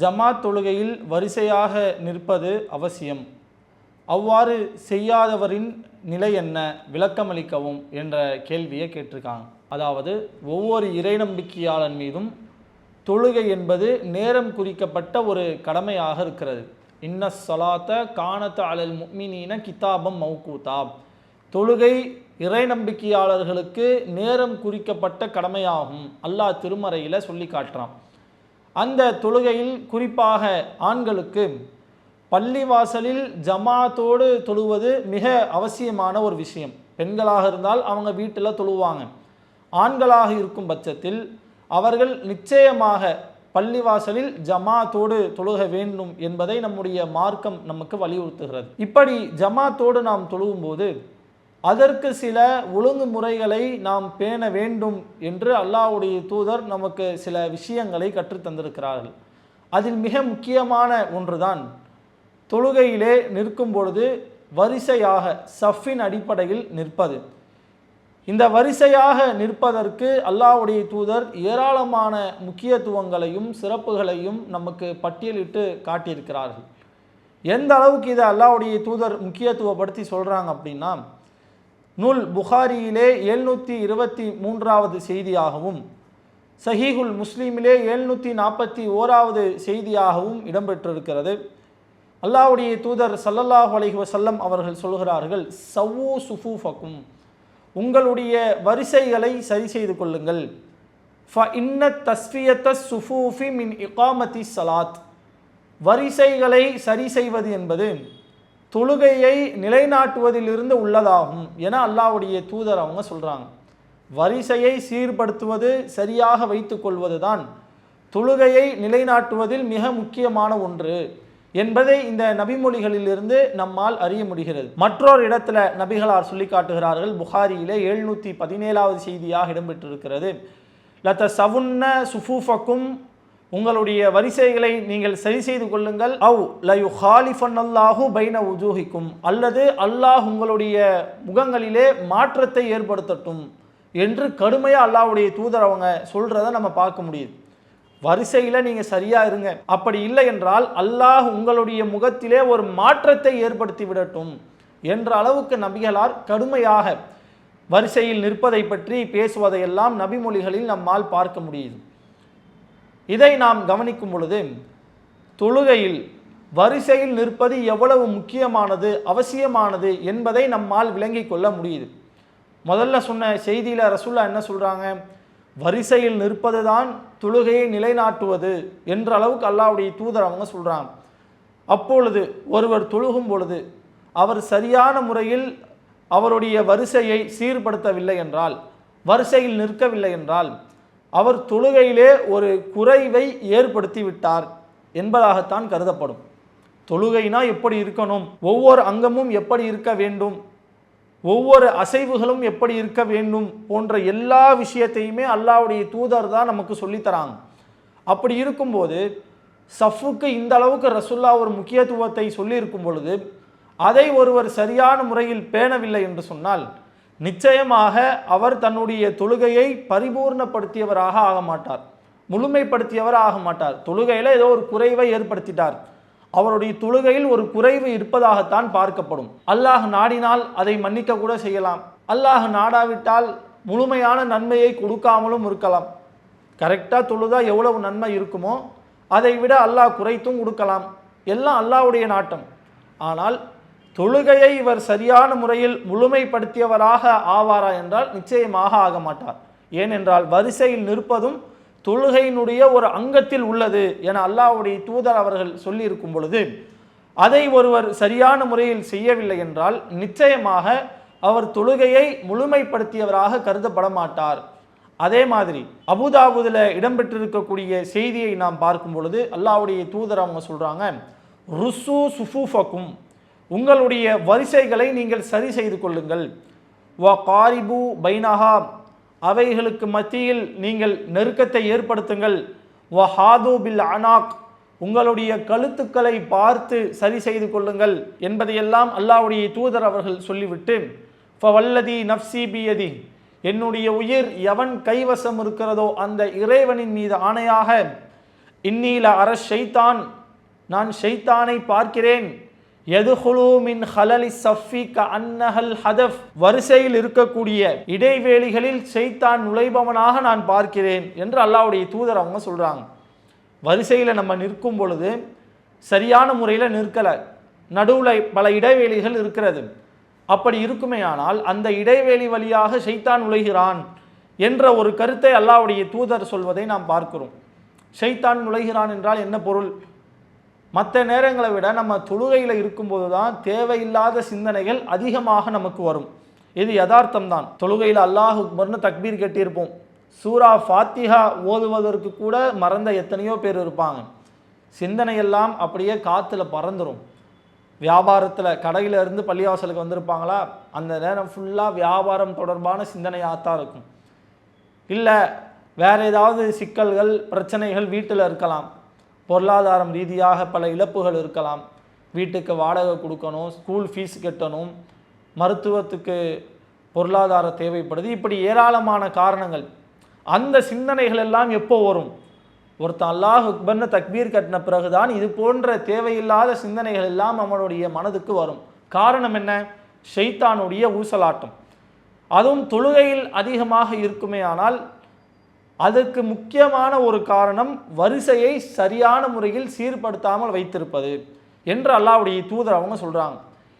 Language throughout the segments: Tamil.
ஜமாத் தொழுகையில் வரிசையாக நிற்பது அவசியம். அவ்வாறு செய்யாதவரின் நிலை என்ன? விளக்கமளிக்கவும் என்ற கேள்வியை கேட்டிருக்காங்க. அதாவது ஒவ்வொரு இறை நம்பிக்கையாளன் மீதும் தொழுகை என்பது நேரம் குறிக்கப்பட்ட ஒரு கடமையாக இருக்கிறது. இன்ன சொலாத்த காணத்த அலல் முக்மினீன கிதாபம் மௌகூதாப் தொழுகை இறை நம்பிக்கையாளர்களுக்கு நேரம் குறிக்கப்பட்ட கடமையாகும். அல்லாஹ் திருமறையில் சொல்லி காட்டுறான். அந்த தொழுகையில் குறிப்பாக ஆண்களுக்கு பள்ளிவாசலில் ஜமாத்தோடு தொழுவது மிக அவசியமான ஒரு விஷயம். பெண்களாக இருந்தால் அவங்க வீட்டில் தொழுவாங்க. ஆண்களாக இருக்கும் பட்சத்தில் அவர்கள் நிச்சயமாக பள்ளிவாசலில் ஜமாத்தோடு தொழுக வேண்டும் என்பதை நம்முடைய மார்க்கம் நமக்கு வலியுறுத்துகிறது. இப்படி ஜமாத்தோடு நாம் தொழுகும்போது அதற்கு சில ஒழுங்குமுறைகளை நாம் பேண வேண்டும் என்று அல்லாஹ்வுடைய தூதர் நமக்கு சில விஷயங்களை கற்றுத்தந்திருக்கிறார்கள் அதில் மிக முக்கியமான ஒன்றுதான் தொழுகையிலே நிற்கும் பொழுது வரிசையாக சஃபின் அடிப்படையில் நிற்பது. இந்த வரிசையாக நிற்பதற்கு அல்லாஹ்வுடைய தூதர் ஏராளமான முக்கியத்துவங்களையும் சிறப்புகளையும் நமக்கு பட்டியலிட்டு காட்டியிருக்கிறார்கள். எந்த அளவுக்கு இதை அல்லாவுடைய தூதர் முக்கியத்துவப்படுத்தி சொல்கிறாங்க அப்படின்னா நூல் புகாரியிலே எழுநூற்றி இருபத்தி மூன்றாவது செய்தியாகவும் சஹீகுல் முஸ்லீமிலே எழுநூற்றி நாற்பத்தி ஓராவது செய்தியாகவும் இடம்பெற்றிருக்கிறது. அல்லாஹ்வுடைய தூதர் சல்லல்லாஹு அலைஹி சல்லம் அவர்கள் சொல்கிறார்கள் சவ்வு சுஃபூஃபக்கும் உங்களுடைய வரிசைகளை சரி செய்து கொள்ளுங்கள். ஃப இன்ன தஸ்ஃபியத்த சுஃபூஃபி மின் இகாமத்தி சலாத் வரிசைகளை சரி செய்வது என்பது தொழுகையை நிலைநாட்டுவதிலிருந்து உள்ளதாகும் என அல்லாவுடைய தூதர் அவங்க சொல்கிறாங்க வரிசையை சீர்படுத்துவது சரியாக வைத்துக்கொள்வது தான் தொழுகையை நிலைநாட்டுவதில் மிக முக்கியமான ஒன்று என்பதை இந்த நபிமொழிகளிலிருந்து நம்மால் அறிய முடிகிறது. மற்றொரு இடத்துல நபிகளார் சொல்லி காட்டுகிறார்கள் புகாரியிலே எழுநூற்றி பதினேழாவது செய்தியாக இடம்பெற்றிருக்கிறது. லத்த சவுன்ன சுஃபூஃபக்கும் உங்களுடைய வரிசைகளை நீங்கள் சரி செய்து கொள்ளுங்கள். அவ் லயு ஹாலிஃபன் அல்லாஹு பைன உஜூஹிக்கும். அல்லது அல்லாஹ் உங்களுடைய முகங்களிலே மாற்றத்தை ஏற்படுத்தட்டும் என்று கடுமையாக அல்லாஹ்வுடைய தூதர் அவங்க சொல்கிறத நம்ம பார்க்க முடியுது. வரிசையில் நீங்கள் சரியாக இருங்க. அப்படி இல்லை என்றால் அல்லாஹ் உங்களுடைய முகத்திலே ஒரு மாற்றத்தை ஏற்படுத்தி விடட்டும் என்ற அளவுக்கு நபிகளார் கடுமையாக வரிசையில் நிற்பதை பற்றி பேசுவதையெல்லாம் நபிமொழிகளில் நம்மால் பார்க்க முடியுது. இதை நாம் கவனிக்கும் பொழுது தொழுகையில் வரிசையில் நிற்பது எவ்வளவு முக்கியமானது அவசியமானது என்பதை நம்மால் விளங்கிக் கொள்ள முடியுது. முதல்ல சொன்ன செய்தியில் ரசுல்லா என்ன சொல்கிறாங்க வரிசையில் நிற்பது தான் தொழுகையை நிலைநாட்டுவது என்ற அளவுக்கு அல்லாவுடைய தூதர் அவங்க சொல்கிறாங்க அப்பொழுது ஒருவர் தொழுகும் பொழுது அவர் சரியான முறையில் அவருடைய வரிசையை சீர்படுத்தவில்லை என்றால் வரிசையில் நிற்கவில்லை என்றால் அவர் தொழுகையிலே ஒரு குறைவை ஏற்படுத்தி விட்டார் என்பதாகத்தான் கருதப்படும். தொழுகைனா எப்படி இருக்கணும்? ஒவ்வொரு அங்கமும் எப்படி இருக்க வேண்டும்? ஒவ்வொரு அசைவுகளும் எப்படி இருக்க வேண்டும்? போன்ற எல்லா விஷயத்தையுமே அல்லாவுடைய தூதர் தான் நமக்கு சொல்லித்தராங்க. அப்படி இருக்கும்போது சஃபுக்கு இந்த அளவுக்கு ரசுல்லா ஒரு முக்கியத்துவத்தை சொல்லியிருக்கும் பொழுது அதை ஒருவர் சரியான முறையில் பேணவில்லை என்று சொன்னால் நிச்சயமாக அவர் தன்னுடைய தொழுகையை பரிபூர்ணப்படுத்தியவராக ஆக மாட்டார். முழுமைப்படுத்தியவர் ஆக மாட்டார். தொழுகையில் ஏதோ ஒரு குறைவை ஏற்படுத்திட்டார். அவருடைய தொழுகையில் ஒரு குறைவு இருப்பதாகத்தான் பார்க்கப்படும். அல்லாஹ் நாடினால் அதை மன்னிக்க கூட செய்யலாம். அல்லாஹ் நாடாவிட்டால் முழுமையான நன்மையை கொடுக்காமலும் இருக்கலாம். கரெக்டாக தொழுதா எவ்வளவு நன்மை இருக்குமோ அதை விட அல்லாஹ் குறைத்தும் கொடுக்கலாம். எல்லாம் அல்லாஹ்வுடைய நாட்டம். ஆனால் தொழுகையை இவர் சரியான முறையில் முழுமைப்படுத்தியவராக ஆவாரா என்றால் நிச்சயமாக ஆக மாட்டார். ஏனென்றால் வரிசையில் நிற்பதும் தொழுகையினுடைய ஒரு அங்கத்தில் உள்ளது என அல்லாவுடைய தூதர் அவர்கள் சொல்லியிருக்கும் பொழுது அதை ஒருவர் சரியான முறையில் செய்யவில்லை என்றால் நிச்சயமாக அவர் தொழுகையை முழுமைப்படுத்தியவராக கருதப்பட மாட்டார். அதே மாதிரி அபுதாபுதில் இடம்பெற்றிருக்கக்கூடிய செய்தியை நாம் பார்க்கும் பொழுது அல்லாவுடைய தூதர் அவங்க சொல்கிறாங்க ருசு சுஃபூஃபக்கும் உங்களுடைய வரிசைகளை நீங்கள் சரி செய்து கொள்ளுங்கள். வ காரிபு பைனஹா அவைகளுக்கு மத்தியில் நீங்கள் நெருக்கத்தை ஏற்படுத்துங்கள். வ ஹாது பில் அனாக் உங்களுடைய கழுத்துக்களை பார்த்து சரி செய்து கொள்ளுங்கள் என்பதையெல்லாம் அல்லாஹ்வுடைய தூதர் அவர்கள் சொல்லிவிட்டு ஃபவல்லதி நஃப்சி பியதி என்னுடைய உயிர் எவன் கைவசம் இருக்கிறதோ அந்த இறைவனின் மீது ஆணையாக இன்னீல அற ஷைத்தான் நான் ஷைத்தானை பார்க்கிறேன். எதுகுலு ஹலலி சஃபி க அன்னஹல் ஹதஃப். வரிசையில் இருக்கக்கூடிய இடைவேளிகளில் செய்தான் நுழைபவனாக நான் பார்க்கிறேன் என்று அல்லாவுடைய தூதர் அவங்க சொல்றாங்க. வரிசையில் நம்ம நிற்கும் பொழுது சரியான முறையில் நிற்கலை. நடுவில் பல இடைவேளிகள் இருக்கிறது. அப்படி இருக்குமேயானால் அந்த இடைவேளி வழியாக செய்தான் நுழைகிறான் என்ற ஒரு கருத்தை அல்லாவுடைய தூதர் சொல்வதை நாம் பார்க்கிறோம். செய்தான் நுழைகிறான் என்றால் என்ன பொருள்? மற்ற நேரங்களை விட நம்ம தொழுகையில் இருக்கும்போது தான் தேவையில்லாத சிந்தனைகள் அதிகமாக நமக்கு வரும். இது யதார்த்தம் தான் தொழுகையில் அல்லாஹ் அக்பர்னு தக்பீர் கட்டியிருப்போம் சூரா ஃபாத்திஹா ஓதுவதற்கு கூட மறந்த எத்தனையோ பேர் இருப்பாங்க. சிந்தனையெல்லாம் அப்படியே காற்றுல பறந்துடும் வியாபாரத்தில் கடையில் இருந்து பள்ளிவாசலுக்கு வந்திருப்பாங்களா? அந்த நேரம் ஃபுல்லாக வியாபாரம் தொடர்பான சிந்தனையாக தான் இருக்கும். இல்லை வேற ஏதாவது சிக்கல்கள் பிரச்சனைகள் வீட்டில் இருக்கலாம். பொருளாதாரம் ரீதியாக பல இழப்புகள் இருக்கலாம். வீட்டுக்கு வாடகை கொடுக்கணும் ஸ்கூல் ஃபீஸ் கட்டணும் மருத்துவத்துக்கு பொருளாதார தேவைப்படுது. இப்படி ஏராளமான காரணங்கள். அந்த சிந்தனைகள் எல்லாம் எப்போ வரும்? ஒருத்தன் அல்லாஹ் அக்பர்னு தக்பீர் கட்டின பிறகுதான் இது போன்ற தேவையில்லாத சிந்தனைகள் எல்லாம் அவனுடைய மனதுக்கு வரும். காரணம் என்ன? ஷைத்தானுடைய ஊசலாட்டம். அதுவும் தொழுகையில் அதிகமாக இருக்குமே ஆனால் அதற்கு முக்கியமான ஒரு காரணம் வரிசையை சரியான முறையில் சீர்படுத்தாமல் வைத்திருப்பது என்று அல்லாவுடைய தூதர் அவங்க சொல்கிறாங்க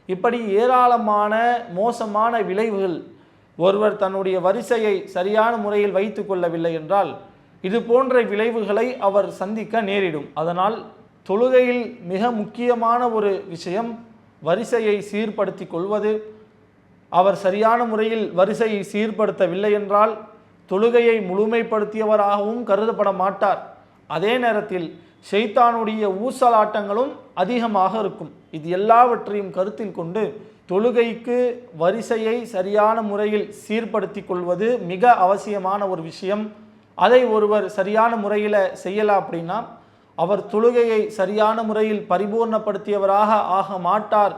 இப்படி ஏராளமான மோசமான விளைவுகள் ஒருவர் தன்னுடைய வரிசையை சரியான முறையில் வைத்து கொள்ளவில்லை என்றால் இது போன்ற விளைவுகளை அவர் சந்திக்க நேரிடும். அதனால் தொழுகையில் மிக முக்கியமான ஒரு விஷயம் வரிசையை சீர்படுத்தி கொள்வது. அவர் சரியான முறையில் வரிசையை சீர்படுத்தவில்லை என்றால் தொழுகையை முழுமைப்படுத்தியவராகவும் கருதப்பட மாட்டார். அதே நேரத்தில் ஷெய்தானுடைய ஊசலாட்டங்களும் அதிகமாக இருக்கும். இது எல்லாவற்றையும் கருத்தில் கொண்டு தொழுகைக்கு வரிசையை சரியான முறையில் சீர்படுத்தி கொள்வது மிக அவசியமான ஒரு விஷயம். அதை ஒருவர் சரியான முறையில் செய்யலாம் அப்படின்னா அவர் தொழுகையை சரியான முறையில் பரிபூர்ணப்படுத்தியவராக ஆக மாட்டார்.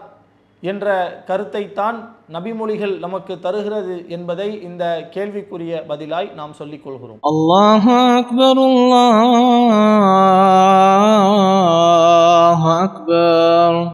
என்ற கருத்தைத்தான் நபிமொழிகள் நமக்கு தருகிறது என்பதை இந்த கேள்விக்குரிய பதிலாய் நாம் சொல்லிக் கொள்கிறோம். அல்லாஹ் அக்பர் அக்பர்.